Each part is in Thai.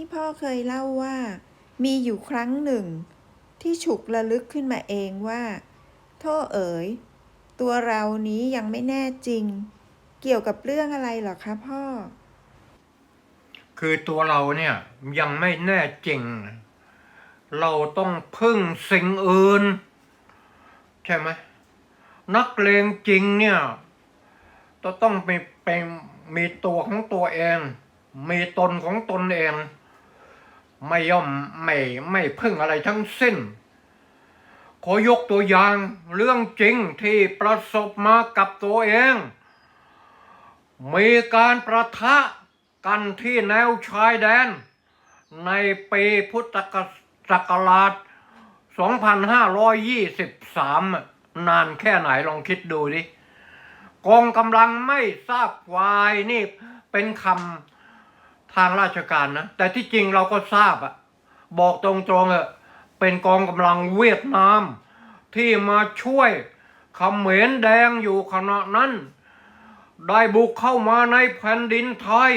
ที่พ่อเคยเล่าว่า มีอยู่ครั้งหนึ่ง ที่ฉุกระลึกขึ้นมาเองว่า โท่เอ๋ย ตัวเรานี้ยังไม่แน่จริง เกี่ยวกับเรื่องอะไรหรอคะพ่อ คือตัวเราเนี่ยยังไม่แน่จริง เราต้องพึ่งสิ่งอื่น ใช่ไหมนักเลงจริงเนี่ยจะต้องไปเป็นมีตัวของตัวเอง มีตนของตนเอง ไม่ย่อมไม่ไม่พึ่งอะไรทั้งสิ้น ขอยกตัวอย่างเรื่องจริงที่ประสบมากับตัวเอง มีการประทะกันที่แนวชายแดน ในปีพุทธศักราช 2523 นานแค่ไหนลองคิดดูดิกองกำลังไม่ทราบฝ่ายนี่เป็นคำ ทางราชการนะ แต่ที่จริงเราก็ทราบอะบอกตรงๆอะเป็นกองกำลังเวียดนาม ที่มาช่วยเขมรแดงอยู่ขณะนั้น ได้บุกเข้ามาในแผ่นดินไทย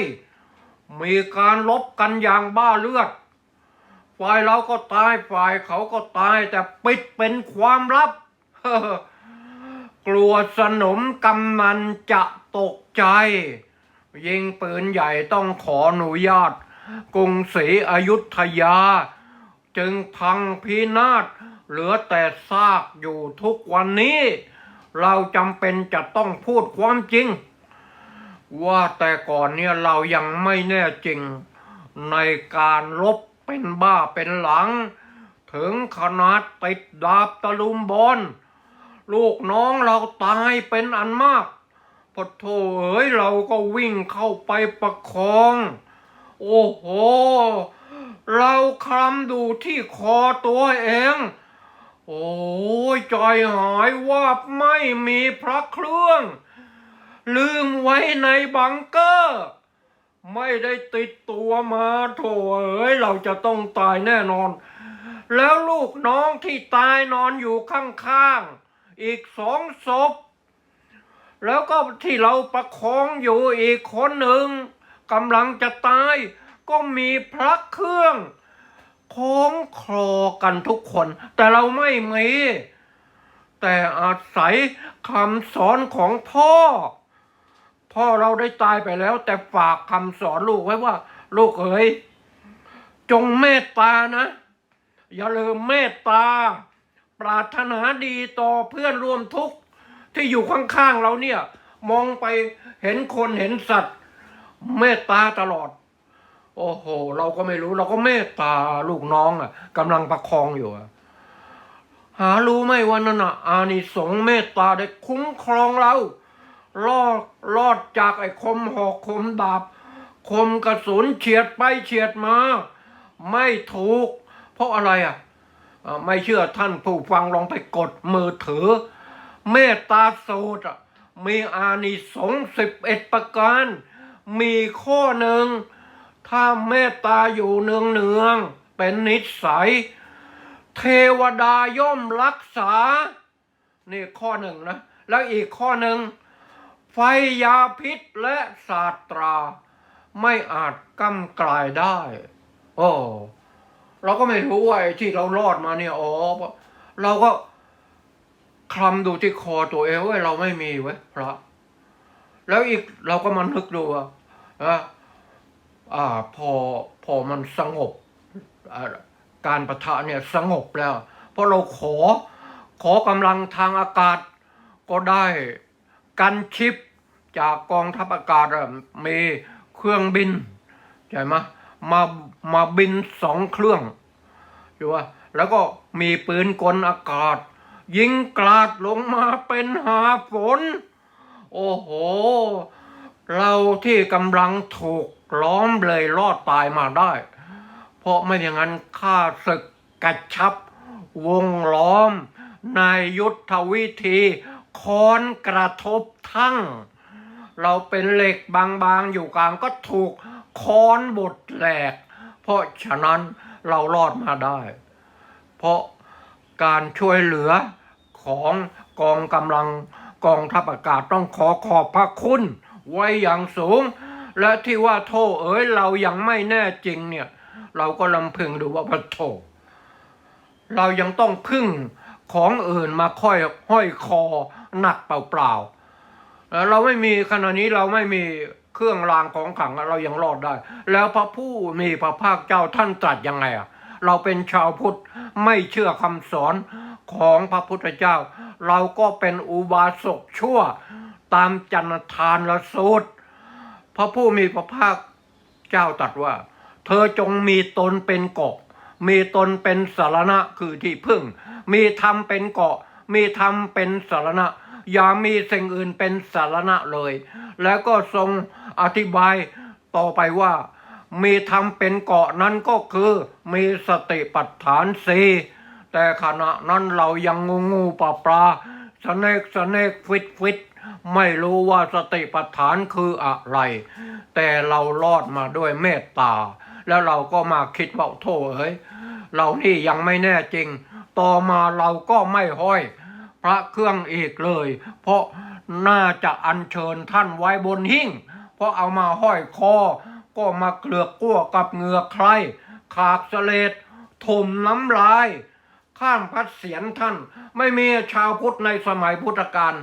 มีการลบกันอย่างบ้าเลือด ฝ่ายเราก็ตายฝ่ายเขาก็ตายแต่ปิดเป็นความลับ กลัวสนมกำนันจะตกใจ ยิงปืนใหญ่ต้องขออนุญาต กรุงศรีอยุธยา จึงพังพินาศเหลือแต่ซากอยู่ทุกวันนี้ เราจำเป็นจะต้องพูดความจริง ว่าแต่ก่อนเนี่ยเรายังไม่แน่จริง ในการลบเป็นบ้าเป็นหลัง ถึงขนาดติดดาบตะลุมบอลลูกน้องเราตายเป็นอันมาก พอโถเอ๋ยเราก็วิ่งเข้าไปประคอง โอ้โห เราคลำดูที่คอตัวเอง โอ้ยใจหายว่าไม่มีพระเครื่อง ลืมไว้ในบังเกอร์ ไม่ได้ติดตัวมาโถเอ้ยเราจะต้องตายแน่นอน แล้วลูกน้องที่ตายนอนอยู่ข้างๆ อีกสองศพ แล้วก็ที่เราประคองอยู่อีกคนหนึ่งกำลังจะตาย ก็มีพระเครื่องคล้องคลอกันทุกคน แต่เราไม่มี แต่อาศัยคำสอนของพ่อ พ่อเราได้ตายไปแล้ว แต่ฝากคำสอนลูกไว้ว่า ลูกเอ๋ยจงเมตตานะ อย่าลืมเมตตา ปรารถนาดีต่อเพื่อนร่วมทุกข์ ที่อยู่ข้างๆเราเนี่ย มองไปเห็นคนเห็นสัตว์ เมตตาตลอด โอ้โห เราก็ไม่รู้เราก็เมตตาลูกน้องอะกำลังประคองอยู่อะหารู้ไหมว่านั่นน่ะอานิสงส์เมตตาได้คุ้มครองเรารอดรอดจากไอ้คมหอกคมดาบ คมกระสุนเฉียดไปเฉียดมา ไม่ถูก เพราะอะไรอะอ่าไม่เชื่อท่านผู้ฟังลองไปกดมือถือ เมตตาสูตร มีอานิสงส์สิบเอ็ดประการ มีข้อหนึ่ง ถ้าเมตตาอยู่เนืองเนืองๆเป็นนิสัย เทวดาย่อมรักษา นี่ข้อหนึ่งนะ แล้วอีกข้อหนึ่ง ไฟยาพิษและศาสตรา ไม่อาจกำกลายได้ โอ้ เราก็ไม่รู้ว่าที่เรารอดมาเนี่ย อ๋อ เราก็ คลำดูที่คอตัวเองเว้ยเราไม่มีเว้ยพระแล้วอีกเราก็มานึกดูว่าอ่าพอพอมันสงบการประทะเนี่ยสงบแล้ว เพราะเราขอขอกำลังทางอากาศ ก็ได้กันชิปจากกองทัพอากาศมีเครื่องบินใช่ไหมมามาบินสองเครื่องอยู่ว่าแล้วก็มีปืนกลอากาศ ยิงกราดลงมาเป็นหาฝน โอ้โห เราที่กำลังถูกล้อมเลยรอดตายมาได้ เพราะไม่อย่างนั้นข้าศึกกระชับ วงล้อม ในยุทธวิธีค้อนกระทบทั้ง เราเป็นเหล็กบางๆอยู่กลางก็ถูกค้อนบดแหลก เพราะฉะนั้นเรารอดมาได้ เพราะ การช่วยเหลือของกองกำลังกองทัพอากาศต้องขอขอบพระคุณไว้อย่างสูง และที่ว่าโทษเอ๋ยเรายังไม่แน่จริงเนี่ย เราก็ลำพึงดูว่าพระโถเรายังต้องพึ่งของอื่นมาค่อยห้อยคอหนักเปล่าๆแล้วเราไม่มีขณะนี้เราไม่มีเครื่องรางของขังเรายังรอดได้ แล้วพระผู้มีพระภาคเจ้าท่านตรัสยังไงอะเราเป็นชาวพุทธ ไม่เชื่อคำสอนของพระพุทธเจ้า เราก็เป็นอุบาสกชั่ว ตามจันทานละสูตร พระผู้มีพระภาคเจ้าตรัสว่า เธอจงมีตนเป็นเกาะ มีตนเป็นสารณะคือที่พึ่ง มีธรรมเป็นเกาะ มีธรรมเป็นสารณะ อย่ามีสิ่งอื่นเป็นสารณะเลย แล้วก็ทรงอธิบายต่อไปว่า มีธรรมเป็นเกาะนั้นก็คือ มีสติปัฏฐานสี่แต่ขณะนั้นเรายังงูงูปลาปลาสเนกสเนกฟิตฟิตไม่รู้ว่าสติปัฏฐานคืออะไร แต่เรารอดมาด้วยเมตตา แล้วเราก็มาคิดว่าโทษเอ้ยเรานี่ยังไม่แน่จริง ต่อมาเราก็ไม่ห้อย พระเครื่องอีกเลย เพราะน่าจะอัญเชิญท่านไว้บนหิ้งเพราะเอามาห้อยคอ ก็มาเกลือกกั้วกับเหงือใคร ขากเสลดถมน้ำลาย ข้ามพัดเสียนท่าน ไม่มีชาวพุทธในสมัยพุทธกาล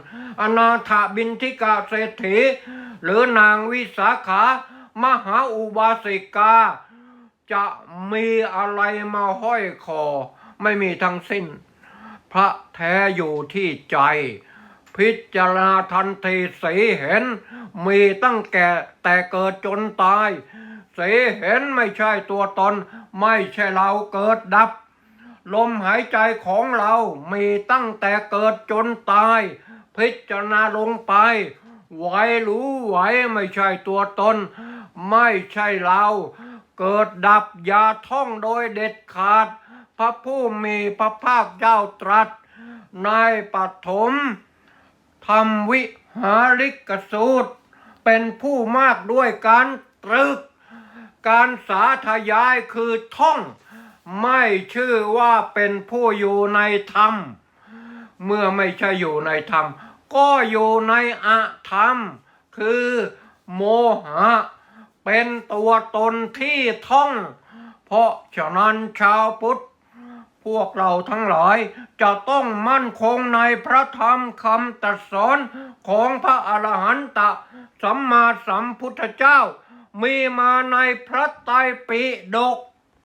อนาถบินทิกาเศรษฐี หรือนางวิสาขามหาอุบาสิกา จะมีอะไรมาห้อยคอ ไม่มีทั้งสิ้น พระแท้อยู่ที่ใจ พิจารณาทันทีสีเห็น มีตั้งแก่แต่เกิดจนตาย สีเห็นไม่ใช่ตัวตน ไม่ใช่เราเกิดดับ ลมหายใจของเรามีตั้งแต่เกิดจนตาย พิจารณาลงไป ไหวรู้ไหวไม่ใช่ตัวตน ไม่ใช่เรา เกิดดับอย่าท่องโดยเด็ดขาด พระผู้มีพระภาคเจ้าตรัส ในปฐม ธรรมวิหาริกสูตร เป็นผู้มากด้วยการตรึก การสาธยายคือท่อง ไม่ชื่อว่าเป็นผู้อยู่ในธรรม เมื่อไม่ใช่อยู่ในธรรม ก็อยู่ในอะธรรม คือโมหะ เป็นตัวตนที่ท่อง เพราะฉะนั้นชาวพุทธ พวกเราทั้งหลายจะต้องมั่นคงในพระธรรมคำตรัสสอนของพระอรหันตสัมมาสัมพุทธเจ้า มีมาในพระไตรปิฎก